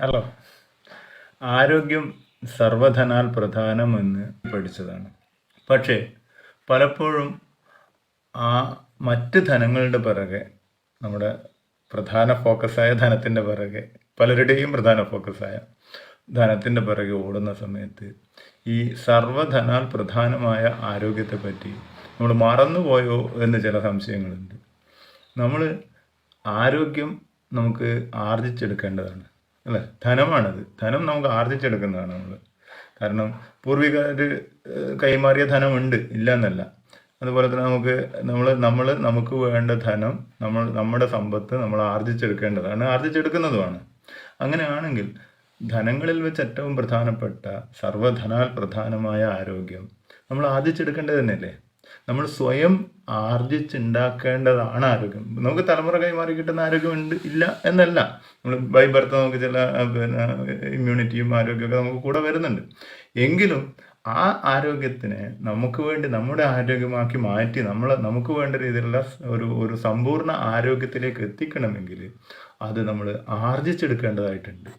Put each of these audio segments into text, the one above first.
Hello ആരോഗ്യം സർവധനാൽ പ്രധാനമെന്ന് പഠിച്ചതാണ്. പക്ഷേ പലപ്പോഴും ആ മറ്റ് ധനങ്ങളുടെ പിറകെ നമ്മുടെ പ്രധാന ഫോക്കസായ ധനത്തിന്റെ പിറകെ പലരുടെയും പ്രധാന ഫോക്കസായ ധനത്തിന്റെ പിറകെ ഓടുന്ന സമയത്ത് ഈ സർവധനാൽ പ്രധാനമായ ആരോഗ്യത്തെ പറ്റി നമ്മൾ മറന്നുപോയോ എന്ന് ചില സംശയങ്ങളുണ്ട്. നമ്മൾ ആരോഗ്യം നമുക്ക് ആർജിച്ചെടുക്കേണ്ടതാണ്. അല്ലേ ധനമാണത്. ധനം നമുക്ക് ആർജിച്ചെടുക്കുന്നതാണ് നമ്മൾ കാരണം പൂർവികർ കൈമാറിയ ധനമുണ്ട് ഇല്ല എന്നല്ല അതുപോലെ തന്നെ നമുക്ക് നമ്മൾ നമ്മൾ നമുക്ക് വേണ്ട ധനം നമ്മൾ നമ്മുടെ സമ്പത്ത് നമ്മൾ ആർജിച്ചെടുക്കേണ്ടതാണ് ആർജിച്ചെടുക്കുന്നതുമാണ് അങ്ങനെയാണെങ്കിൽ ധനങ്ങളിൽ വെച്ച് ഏറ്റവും പ്രധാനപ്പെട്ട സർവധനാൽ പ്രധാനമായ ആരോഗ്യം നമ്മൾ ആർജിച്ചെടുക്കേണ്ടത് തന്നെയല്ലേ? നമ്മൾ സ്വയം ആർജിച്ചുണ്ടാക്കേണ്ടതാണ് ആരോഗ്യം. നമുക്ക് തലമുറ കൈമാറി കിട്ടുന്ന ആരോഗ്യം ഉണ്ട് ഇല്ല എന്നല്ല. നമ്മൾ ബൈ ബർത്ത് നമുക്ക് ചില പിന്നെ ഇമ്മ്യൂണിറ്റിയും ആരോഗ്യമൊക്കെ നമുക്ക് കൂടെ വരുന്നുണ്ട്. എങ്കിലും ആ ആരോഗ്യത്തിനെ നമുക്ക് വേണ്ടി നമ്മുടെ ആരോഗ്യമാക്കി മാറ്റി നമ്മൾ നമുക്ക് വേണ്ട രീതിയിലുള്ള ഒരു ഒരു സമ്പൂർണ ആരോഗ്യത്തിലേക്ക് എത്തിക്കണമെങ്കിൽ അത് നമ്മൾ ആർജിച്ചെടുക്കേണ്ടതായിട്ടുണ്ട്.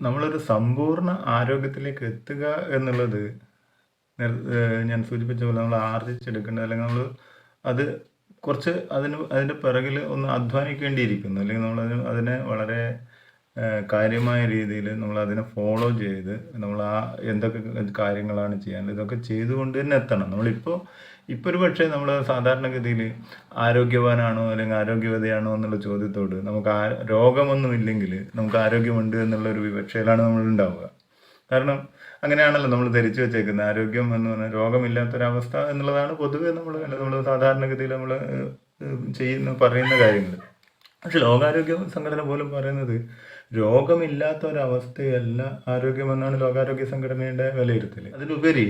നമ്മളൊരു സമ്പൂർണ ആരോഗ്യത്തിലേക്ക് എത്തുക എന്നുള്ളത് ഞാൻ സൂചിപ്പിച്ച പോലെ നമ്മൾ ആർജിച്ചെടുക്കേണ്ടത് അല്ലെങ്കിൽ നമ്മൾ അത് കുറച്ച് അതിന് അതിന്റെ പിറകിൽ ഒന്ന് അധ്വാനിക്കേണ്ടിയിരിക്കുന്നു. അല്ലെങ്കിൽ നമ്മൾ അതിന് അതിനെ വളരെ കാര്യമായ രീതിയിൽ നമ്മൾ അതിനെ ഫോളോ ചെയ്ത് നമ്മൾ ആ എന്തൊക്കെ കാര്യങ്ങളാണ് ചെയ്യാൻ ഇതൊക്കെ ചെയ്തുകൊണ്ട് തന്നെ എത്തണം. നമ്മളിപ്പോൾ ഇപ്പോൾ ഒരു പക്ഷേ നമ്മൾ സാധാരണഗതിയിൽ ആരോഗ്യവാനാണോ അല്ലെങ്കിൽ ആരോഗ്യവതയാണോ എന്നുള്ള ചോദ്യത്തോട് നമുക്ക് ആ രോഗമൊന്നുമില്ലെങ്കിൽ നമുക്ക് ആരോഗ്യമുണ്ട് എന്നുള്ള ഒരു വിവക്ഷയിലാണ് നമ്മൾ ഉണ്ടാവുക. കാരണം അങ്ങനെയാണല്ലോ നമ്മൾ ധരിച്ചു വെച്ചേക്കുന്നത് ആരോഗ്യം എന്ന് പറഞ്ഞാൽ രോഗമില്ലാത്തൊരവസ്ഥ എന്നുള്ളതാണ് പൊതുവേ നമ്മൾ നമ്മൾ സാധാരണഗതിയിൽ നമ്മൾ ചെയ്യുന്ന പറയുന്ന കാര്യങ്ങൾ. പക്ഷെ ലോകാരോഗ്യ സംഘടന പോലും പറയുന്നത് രോഗമില്ലാത്ത ഒരവസ്ഥയല്ല ആരോഗ്യമെന്നാണ് ലോകാരോഗ്യ സംഘടനയുടെ വിലയിരുത്തൽ അതിലുപരി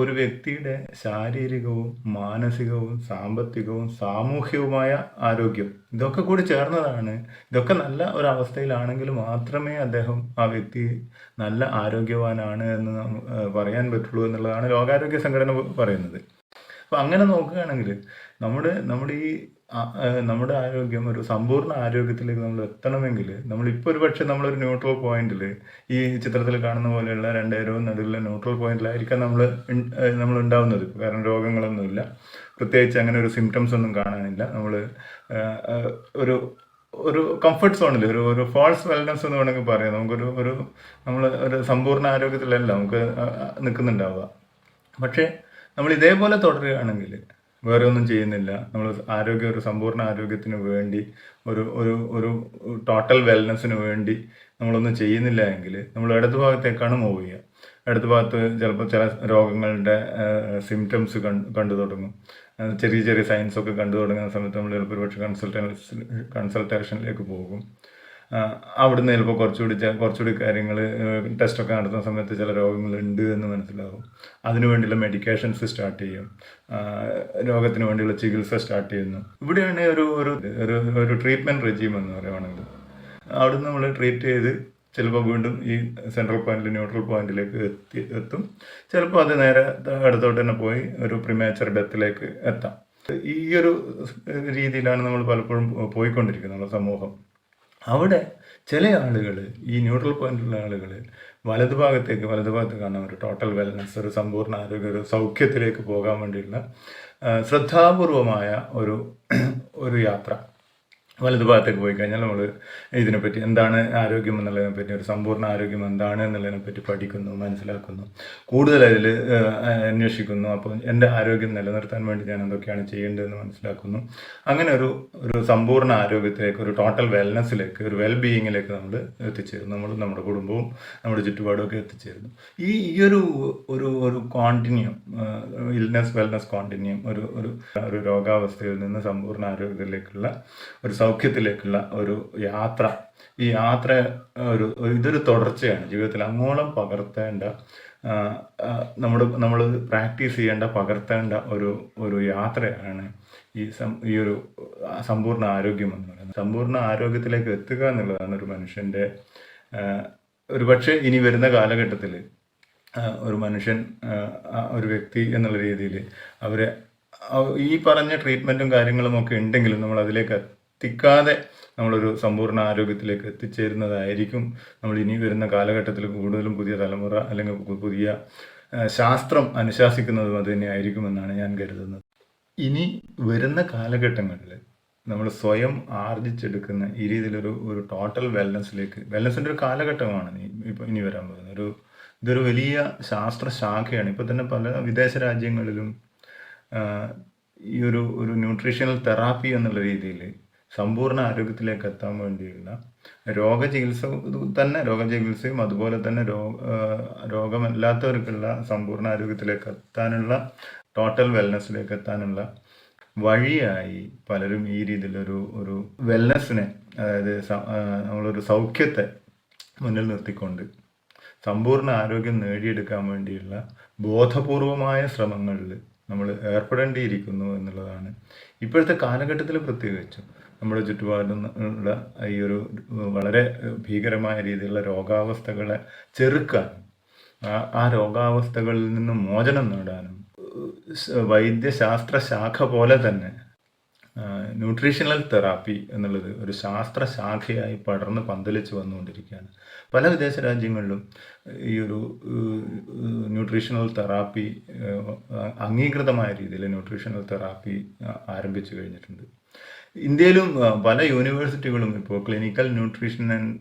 ഒരു വ്യക്തിയുടെ ശാരീരികവും മാനസികവും സാമ്പത്തികവും സാമൂഹികവുമായ ആരോഗ്യം ഇതൊക്കെ കൂടി ചേർന്നതാണ്. ഇതൊക്കെ നല്ല ഒരവസ്ഥയിലാണെങ്കിൽ മാത്രമേ അദ്ദേഹം ആ വ്യക്തി നല്ല ആരോഗ്യവാനാണ് എന്ന് പറയാൻ പറ്റുള്ളൂ എന്നുള്ളതാണ് ലോകാരോഗ്യ സംഘടന പറയുന്നത്. അപ്പോൾ അങ്ങനെ നോക്കുകയാണെങ്കിൽ നമ്മുടെ നമ്മുടെ ഈ നമ്മുടെ ആരോഗ്യം ഒരു സമ്പൂർണ ആരോഗ്യത്തിലേക്ക് നമ്മൾ എത്തണമെങ്കിൽ നമ്മളിപ്പോൾ ഒരു പക്ഷേ നമ്മളൊരു ന്യൂട്രൽ പോയിന്റിൽ ഈ ചിത്രത്തിൽ കാണുന്ന പോലെയുള്ള രണ്ടേരവും നടുവിലുള്ള ന്യൂട്രൽ പോയിന്റിലായിരിക്കാം നമ്മൾ നമ്മൾ ഉണ്ടാവുന്നത് കാരണം രോഗങ്ങളൊന്നുമില്ല പ്രത്യേകിച്ച് അങ്ങനെ ഒരു സിംറ്റംസ് ഒന്നും കാണാനില്ല. നമ്മൾ ഒരു ഒരു കംഫർട്ട് സോണിൽ ഒരു ഒരു ഫോൾസ് വെൽനെസ് എന്ന് വേണമെങ്കിൽ പറയാം. നമുക്കൊരു ഒരു നമ്മൾ ഒരു സമ്പൂർണ ആരോഗ്യത്തിലല്ല നമുക്ക് നിൽക്കുന്നുണ്ടാവുക. പക്ഷേ നമ്മൾ ഇതേപോലെ തുടരുകയാണെങ്കിൽ വേറെ ഒന്നും ചെയ്യുന്നില്ല. നമ്മൾ ആരോഗ്യ ഒരു സമ്പൂർണ ആരോഗ്യത്തിന് വേണ്ടി ഒരു ഒരു ഒരു ടോട്ടൽ വെൽനെസ്സിന് വേണ്ടി നമ്മളൊന്നും ചെയ്യുന്നില്ല എങ്കിൽ നമ്മൾ ഇടതു ഭാഗത്തേക്കാണ് മൂവ് ചെയ്യുക. ഇടത് ഭാഗത്ത് ചിലപ്പോൾ ചില രോഗങ്ങളുടെ സിംറ്റംസ് കണ്ടു തുടങ്ങും. ചെറിയ ചെറിയ സയൻസ് ഒക്കെ കണ്ടു തുടങ്ങുന്ന സമയത്ത് നമ്മൾ ചിലപ്പോൾ ഒരുപക്ഷെ കൺസൾട്ടൻസ് കൺസൾട്ടേഷനിലേക്ക് പോകും. അവിടുന്ന് ചിലപ്പോൾ കുറച്ചുകൂടി കുറച്ചുകൂടി കാര്യങ്ങൾ ടെസ്റ്റൊക്കെ നടത്തുന്ന സമയത്ത് ചില രോഗങ്ങളുണ്ട് എന്ന് മനസ്സിലാവും. അതിനു വേണ്ടിയുള്ള മെഡിക്കേഷൻസ് സ്റ്റാർട്ട് ചെയ്യും. രോഗത്തിന് വേണ്ടിയുള്ള ചികിത്സ സ്റ്റാർട്ട് ചെയ്യുന്നു. ഇവിടെയാണ് ഒരു ഒരു ഒരു ഒരു ട്രീറ്റ്മെന്റ് റെജീം എന്ന് പറയുവാണെങ്കിൽ അവിടുന്ന് നമ്മൾ ട്രീറ്റ് ചെയ്ത് ചിലപ്പോൾ വീണ്ടും ഈ സെൻട്രൽ പോയിന്റിൽ ന്യൂട്രൽ പോയിന്റിലേക്ക് എത്തി എത്തും. ചിലപ്പോൾ അത് നേരെ അടുത്തോട്ട് തന്നെ പോയി ഒരു പ്രിമാച്ചർ ഡെത്തിലേക്ക് എത്താം. ഈ ഒരു രീതിയിലാണ് നമ്മൾ പലപ്പോഴും പോയിക്കൊണ്ടിരിക്കുന്നത് നമ്മുടെ സമൂഹം. അവിടെ ചില ആളുകൾ ഈ ന്യൂട്രൽ പോയിന്റിലുള്ള ആളുകൾ വലതുഭാഗത്തേക്ക് വലതുഭാഗത്ത് കാണാൻ ഒരു ടോട്ടൽ വെൽനസ് ഒരു സമ്പൂർണ ആരോഗ്യ ഒരു സൗഖ്യത്തിലേക്ക് പോകാൻ വേണ്ടിയിട്ടുള്ള ശ്രദ്ധാപൂർവമായ ഒരു ഒരു യാത്ര. വലതുഭാഗത്തേക്ക് പോയി കഴിഞ്ഞാൽ നമ്മൾ ഇതിനെപ്പറ്റി എന്താണ് ആരോഗ്യം എന്നുള്ളതിനെ പറ്റി ഒരു സമ്പൂർണ ആരോഗ്യം എന്താണ് എന്നുള്ളതിനെ പറ്റി പഠിക്കുന്നു മനസ്സിലാക്കുന്നു. കൂടുതൽ അതിൽ അന്വേഷിക്കുന്നു. അപ്പോൾ എന്റെ ആരോഗ്യം നിലനിർത്താൻ വേണ്ടി ഞാൻ എന്തൊക്കെയാണ് ചെയ്യേണ്ടതെന്ന് മനസ്സിലാക്കുന്നു. അങ്ങനെ ഒരു ഒരു സമ്പൂർണ ആരോഗ്യത്തിലേക്ക് ഒരു ടോട്ടൽ വെൽനെസ്സിലേക്ക് ഒരു വെൽ ബീയിങ്ങിലേക്ക് നമ്മൾ എത്തിച്ചേരുന്നു. നമ്മൾ നമ്മുടെ കുടുംബവും നമ്മുടെ ചുറ്റുപാടും ഒക്കെ എത്തിച്ചേരുന്നു. ഈ ഈ ഒരു ഒരു ഒരു കോണ്ടിന്യൂം ഇൽനെസ് വെൽനെസ് കോണ്ടിന്യൂം ഒരു ഒരു ഒരു രോഗാവസ്ഥയിൽ നിന്ന് സമ്പൂർണ ആരോഗ്യത്തിലേക്കുള്ള ഒരു സൗഖ്യത്തിലേക്കുള്ള ഒരു യാത്ര. ഈ യാത്ര ഒരു ഇതൊരു തുടർച്ചയാണ്. ജീവിതത്തിൽ അങ്ങോളം പകർത്തേണ്ട നമ്മുടെ നമ്മൾ പ്രാക്ടീസ് ചെയ്യേണ്ട പകർത്തേണ്ട ഒരു ഒരു യാത്രയാണ് ഈ സം ഈ ഒരു സമ്പൂർണ ആരോഗ്യം എന്ന് പറയുന്നത്. സമ്പൂർണ ആരോഗ്യത്തിലേക്ക് എത്തുക എന്നുള്ളതാണ് ഒരു മനുഷ്യന്റെ ഒരു പക്ഷേ ഇനി വരുന്ന കാലഘട്ടത്തിൽ ഒരു മനുഷ്യൻ ഒരു വ്യക്തി എന്നുള്ള രീതിയിൽ അവരെ ഈ പറഞ്ഞ ട്രീറ്റ്മെന്റും കാര്യങ്ങളും ഒക്കെ ഉണ്ടെങ്കിലും നമ്മൾ അതിലേക്ക് എത്തിക്കാതെ നമ്മളൊരു സമ്പൂർണ ആരോഗ്യത്തിലേക്ക് എത്തിച്ചേരുന്നതായിരിക്കും. നമ്മൾ ഇനി വരുന്ന കാലഘട്ടത്തിൽ കൂടുതലും പുതിയ തലമുറ അല്ലെങ്കിൽ പുതിയ ശാസ്ത്രം അനുശാസിക്കുന്നതും അത് തന്നെയായിരിക്കുമെന്നാണ് ഞാൻ കരുതുന്നത്. ഇനി വരുന്ന കാലഘട്ടങ്ങളിൽ നമ്മൾ സ്വയം ആർജിച്ചെടുക്കുന്ന ഈ രീതിയിലൊരു ഒരു ടോട്ടൽ വെൽനസ്സിലേക്ക് വെൽനസ്സിന്റെ ഒരു കാലഘട്ടമാണ് ഇപ്പോൾ ഇനി വരാൻ പോകുന്നത്. ഒരു ഇതൊരു വലിയ ശാസ്ത്രശാഖയാണ് ഇപ്പോൾ തന്നെ പല വിദേശ രാജ്യങ്ങളിലും ഈ ഒരു ഒരു ന്യൂട്രീഷണൽ തെറാപ്പി എന്നുള്ള രീതിയിൽ സമ്പൂർണ ആരോഗ്യത്തിലേക്ക് എത്താൻ വേണ്ടിയുള്ള രോഗചികിത്സ തന്നെ രോഗചികിത്സയും അതുപോലെ തന്നെ രോഗ രോഗമല്ലാത്തവർക്കുള്ള സമ്പൂർണ ആരോഗ്യത്തിലേക്ക് എത്താനുള്ള ടോട്ടൽ വെൽനെസ്സിലേക്ക് എത്താനുള്ള വഴിയായി പലരും ഈ രീതിയിലൊരു ഒരു വെൽനസ്സിനെ അതായത് നമ്മളൊരു സൗഖ്യത്തെ മുന്നിൽ നിർത്തിക്കൊണ്ട് സമ്പൂർണ ആരോഗ്യം നേടിയെടുക്കാൻ വേണ്ടിയുള്ള ബോധപൂർവമായ ശ്രമങ്ങളിൽ നമ്മൾ ഏർപ്പെടേണ്ടിയിരിക്കുന്നു എന്നുള്ളതാണ് ഇപ്പോഴത്തെ കാലഘട്ടത്തിൽ പ്രത്യേകിച്ചും. നമ്മുടെ ചുറ്റുപാടും ഉള്ള ഈ ഒരു വളരെ ഭീകരമായ രീതിയിലുള്ള രോഗാവസ്ഥകളെ ചെറുക്കാൻ ആ രോഗാവസ്ഥകളിൽ നിന്ന് മോചനം നേടാനും വൈദ്യശാസ്ത്ര ശാഖ പോലെ തന്നെ ന്യൂട്രീഷണൽ തെറാപ്പി എന്നുള്ളത് ഒരു ശാസ്ത്ര ശാഖയായി പടർന്ന് പന്തലിച്ച് വന്നുകൊണ്ടിരിക്കുകയാണ്. പല വിദേശ രാജ്യങ്ങളിലും ഈ ഒരു ന്യൂട്രീഷണൽ തെറാപ്പി അംഗീകൃതമായ രീതിയിൽ ന്യൂട്രീഷണൽ തെറാപ്പി ആരംഭിച്ചു കഴിഞ്ഞിട്ടുണ്ട്. ഇന്ത്യയിലും പല യൂണിവേഴ്സിറ്റികളും ഇപ്പോൾ ക്ലിനിക്കൽ ന്യൂട്രീഷൻ ആൻഡ്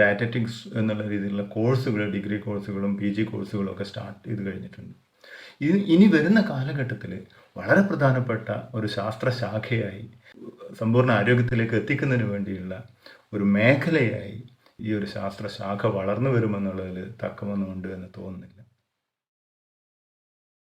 ഡയറ്ററ്റിക്സ് എന്നുള്ള രീതിയിലുള്ള കോഴ്സുകൾ ഡിഗ്രി കോഴ്സുകളും പി ജി കോഴ്സുകളും ഒക്കെ സ്റ്റാർട്ട് ചെയ്ത് കഴിഞ്ഞിട്ടുണ്ട്. ഇനി വരുന്ന കാലഘട്ടത്തിൽ വളരെ പ്രധാനപ്പെട്ട ഒരു ശാസ്ത്രശാഖയായി സമ്പൂർണ ആരോഗ്യത്തിലേക്ക് എത്തിക്കുന്നതിന് വേണ്ടിയുള്ള ഒരു മേഖലയായി ഈ ഒരു ശാസ്ത്രശാഖ വളർന്നു വരുമെന്നുള്ളതിൽ തക്കമൊന്നുമുണ്ട് എന്ന് തോന്നുന്നില്ല.